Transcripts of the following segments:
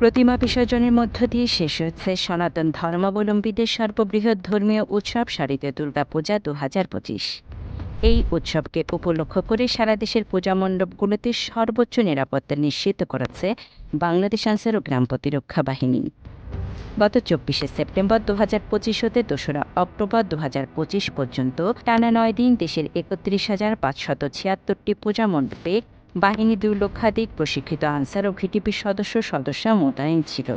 প্রতিমা বিসর্জনের মধ্য দিয়ে শেষ হচ্ছে সনাতন ধর্মাবলম্বীদের সর্ববৃহৎ ধর্মীয় উৎসব শারদীয় দুর্গাপূজা দু হাজার পঁচিশ। এই উৎসবকে উপলক্ষ করে সারা দেশের পূজা মণ্ডপগুলোতে সর্বোচ্চ নিরাপত্তা নিশ্চিত করেছে বাংলাদেশ আনসার ও গ্রাম প্রতিরক্ষা বাহিনী। গত চব্বিশে সেপ্টেম্বর দু হাজার পঁচিশ হতে দোসরা অক্টোবর দু হাজার পঁচিশ পর্যন্ত টানা নয় দিন দেশের একত্রিশ হাজার পাঁচশত ছিয়াত্তরটি পূজা মণ্ডপে বাহিনী দুই লক্ষাধিক প্রশিক্ষিত আনসার ও ভিটিপি সদস্য সদস্য মোতায়েন ছিল।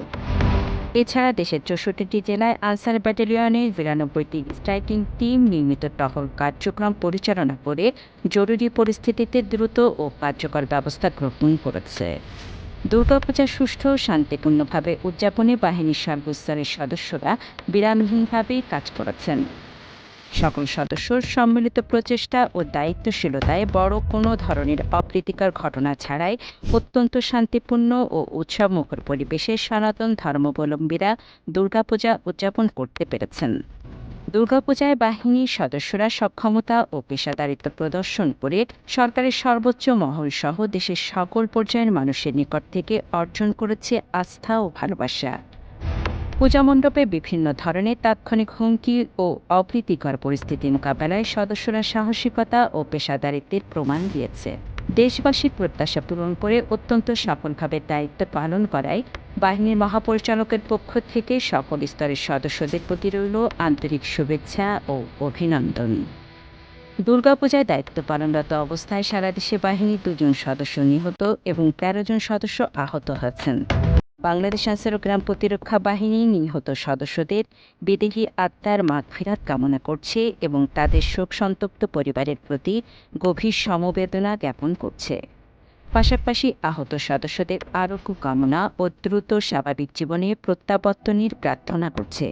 এছাড়া দেশের চৌষট্টিটি জেলায় আনসার ব্যাটালিয়নের বিরানব্বইটি স্ট্রাইকিং টিম নিয়মিত টহল কার্যক্রম পরিচালনা করে জরুরি পরিস্থিতিতে দ্রুত ও কার্যকর ব্যবস্থা গ্রহণ করেছে। দুর্গাপূজা সুষ্ঠু ও শান্তিপূর্ণভাবে উদযাপনে বাহিনীর সর্বস্তরের সদস্যরা বিরামহীনভাবেই কাজ করেছেন। সকল সদস্যর সম্মিলিত প্রচেষ্টা ও দায়িত্বশীলতায় বড় কোনো ধরনের অপ্রীতিকর ঘটনা ছাড়াই অত্যন্ত শান্তিপূর্ণ ও উৎসবমুখর পরিবেশে সনাতন ধর্মাবলম্বীরা দুর্গাপূজা উদযাপন করতে পেরেছেন। দুর্গাপূজায় বাহিনীর সদস্যরা সক্ষমতা ও পেশাদারিত্ব প্রদর্শন করে সরকারের সর্বোচ্চ মহল সহ দেশের সকল পর্যায়ের মানুষের নিকট থেকে অর্জন করেছে আস্থা ও ভালোবাসা। পূজা মণ্ডপে বিভিন্ন ধরনের তাৎক্ষণিক হুমকি ও অপ্রীতিকর পরিস্থিতি মোকাবেলায় সদস্যরা সাহসিকতা ও পেশাদারিত্বের প্রমাণ দিয়েছে। দেশবাসীর প্রত্যাশা পূরণ করে অত্যন্ত সফলভাবে দায়িত্ব পালন করায় বাহিনীর মহাপরিচালকের পক্ষ থেকে সকল স্তরের সদস্যদের প্রতি রইল আন্তরিক শুভেচ্ছা ও অভিনন্দন। দুর্গাপূজায় দায়িত্ব পালনরত অবস্থায় সারা দেশে বাহিনীর দুজন সদস্য নিহত এবং তেরো জন সদস্য আহত হয়েছেন। বাংলাদেশ আনসার ও গ্রাম প্রতিরক্ষা বাহিনী নিহত সদস্যদের বিদেহী আত্মার মাগফিরাত কামনা করছে এবং তাদের শোক সন্তপ্ত পরিবারের প্রতি গভীর সমবেদনা জ্ঞাপন করছে। পাশাপাশি আহত সদস্যদের আরোগ্য কামনা ও দ্রুত স্বাভাবিক জীবনে প্রত্যাবর্তনের প্রার্থনা করছে।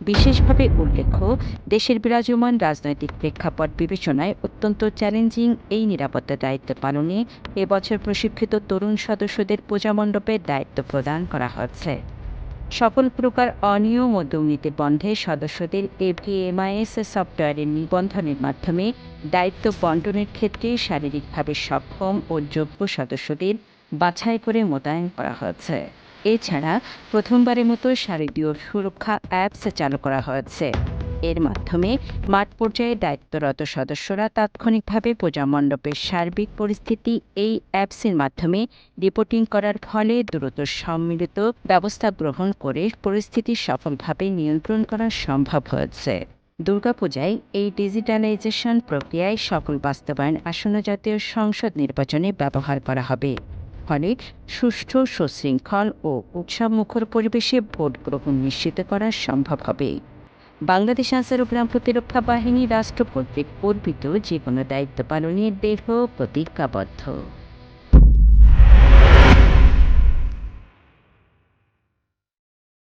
বিশেষভাবে উল্লেখ্য, দেশের বিরাজমান রাজনৈতিক প্রেক্ষাপট বিবেচনায় অত্যন্ত চ্যালেঞ্জিং এই নিরাপত্তা দায়িত্ব পালনে এবছর প্রশিক্ষিত তরুণ সদস্যদের পূজা মণ্ডপে দায়িত্ব প্রদান করা হচ্ছে। সকল প্রকার অনিয়ম ও দুর্নীতি বন্ধে সদস্যদের এভিএমআইএস সফটওয়্যারের নিবন্ধনের মাধ্যমে দায়িত্ব বন্টনের ক্ষেত্রে শারীরিকভাবে সক্ষম ও যোগ্য সদস্যদের বাছাই করে মোতায়েন করা হয়েছে এছাড়া প্রথমবারের মতো শারদীয় সুরক্ষা অ্যাপস চালু করা হয়েছে। এর মাধ্যমে মাঠ পর্যায়ে দায়িত্বরত সদস্যরা তাৎক্ষণিকভাবে পূজা মণ্ডপের সার্বিক পরিস্থিতি এই অ্যাপসের মাধ্যমে রিপোর্টিং করার ফলে দ্রুত সম্মিলিত ব্যবস্থা গ্রহণ করে পরিস্থিতি সফলভাবে নিয়ন্ত্রণ করা সম্ভব হয়েছে। দুর্গাপূজায় এই ডিজিটালাইজেশন প্রক্রিয়ায় সকল বাস্তবায়ন আসন্ন জাতীয় সংসদ নির্বাচনে ব্যবহার করা হবে। ফলে সুষ্ঠু সুশৃঙ্খল ও উৎসবমুখর পরিবেশে ভোট গ্রহণ নিশ্চিত করা সম্ভব হবে। বাংলাদেশ আনসার ও গ্রাম প্রতিরক্ষা বাহিনী রাষ্ট্র কর্তৃক অর্পিত যে কোনো দায়িত্ব পালনের দৃঢ় প্রতিজ্ঞাবদ্ধ।